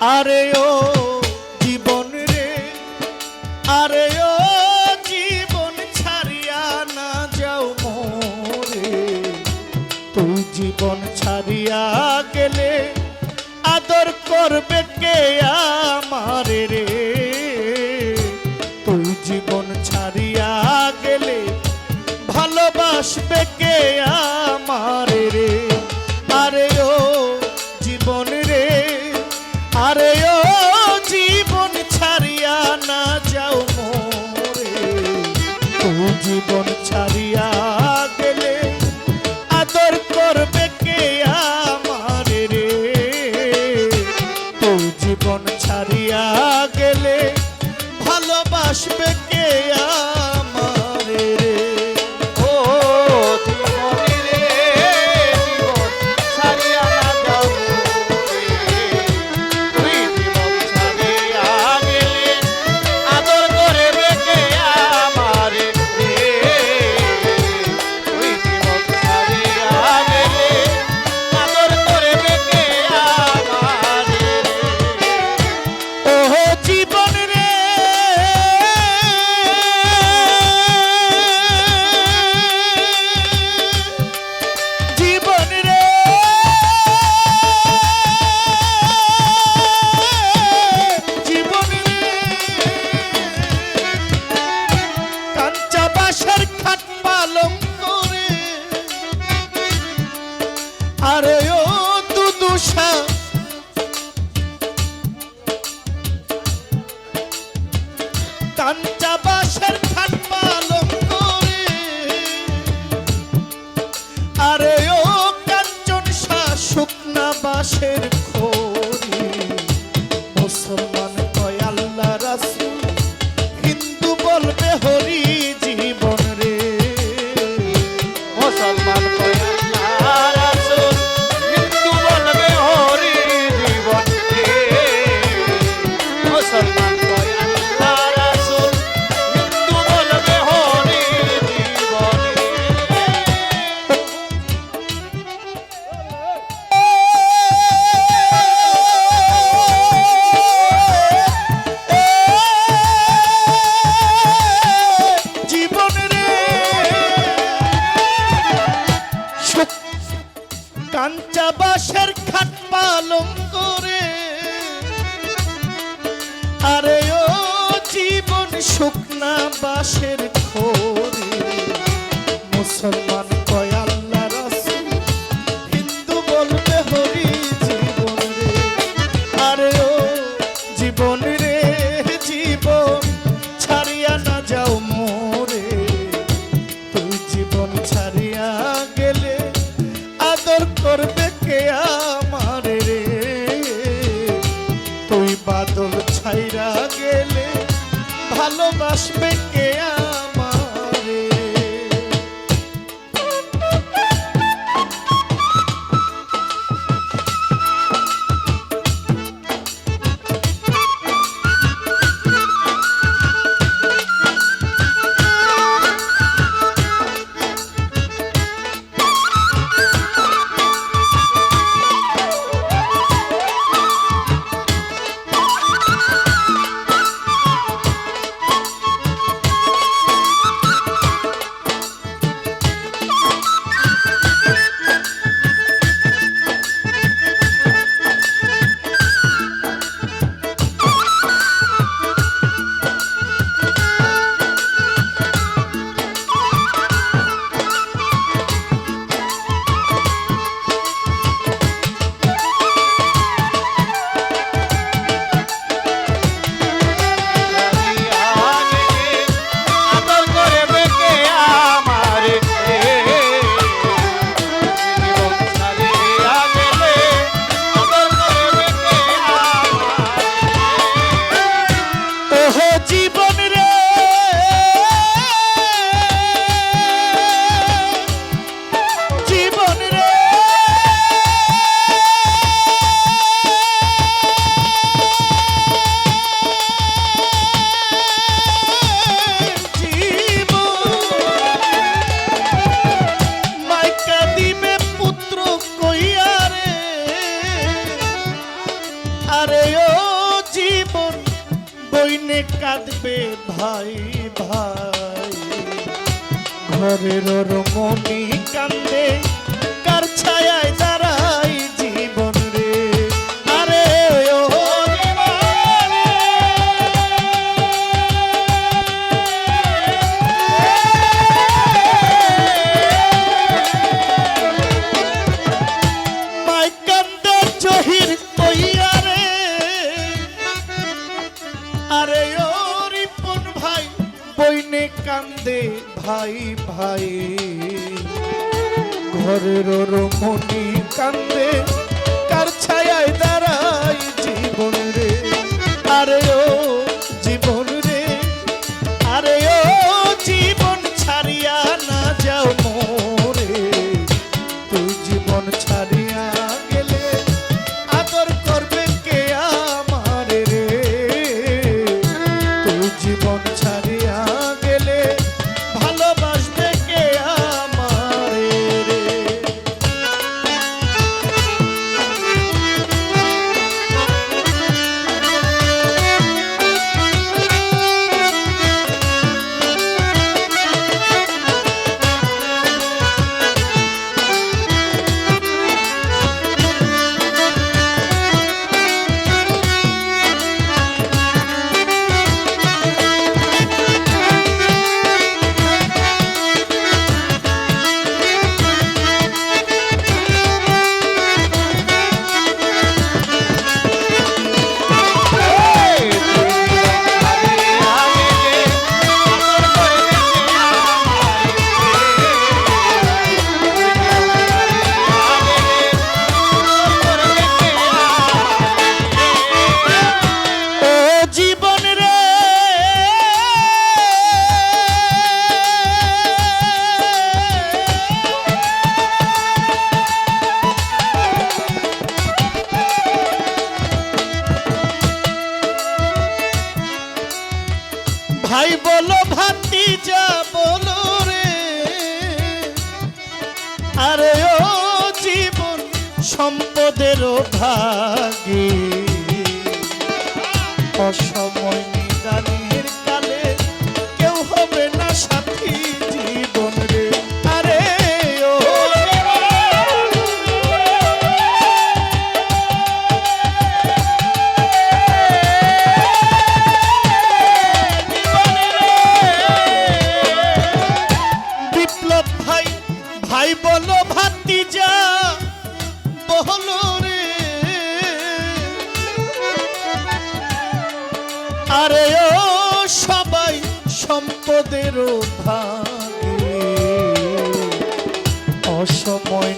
আরে ও জীবন রে, আরে ও জীবন ছাড়িয়া না যাও মোরে। তুই জীবন ছাড়িয়া গেলে আদর করবে কে আমারে রে? তুই জীবন ছাড়িয়া গেলে ভালোবাসবে কে আ আরে কাঁদবে ভাই ভাই। ঘরের রমণী কান্দে কার ছায় নাই ভাই। ঘরের রমণী কান্দে কার ছায় বলো ভাতি যা বলো রে। আরে ও জীবন সম্পদেরও ভাগে। অসময় নিদানের কালে কেউ হবে না সাথে। আরে ও সবাই সম্পদেরও ভাগে। অসময়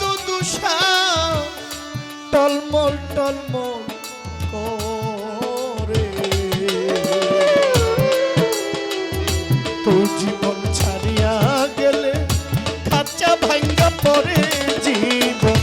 দুদুষা টলমল টলমল করে। তো জীবন ছাড়িয়া গেলে খাঁচা ভাঙ্গা পরে জীবন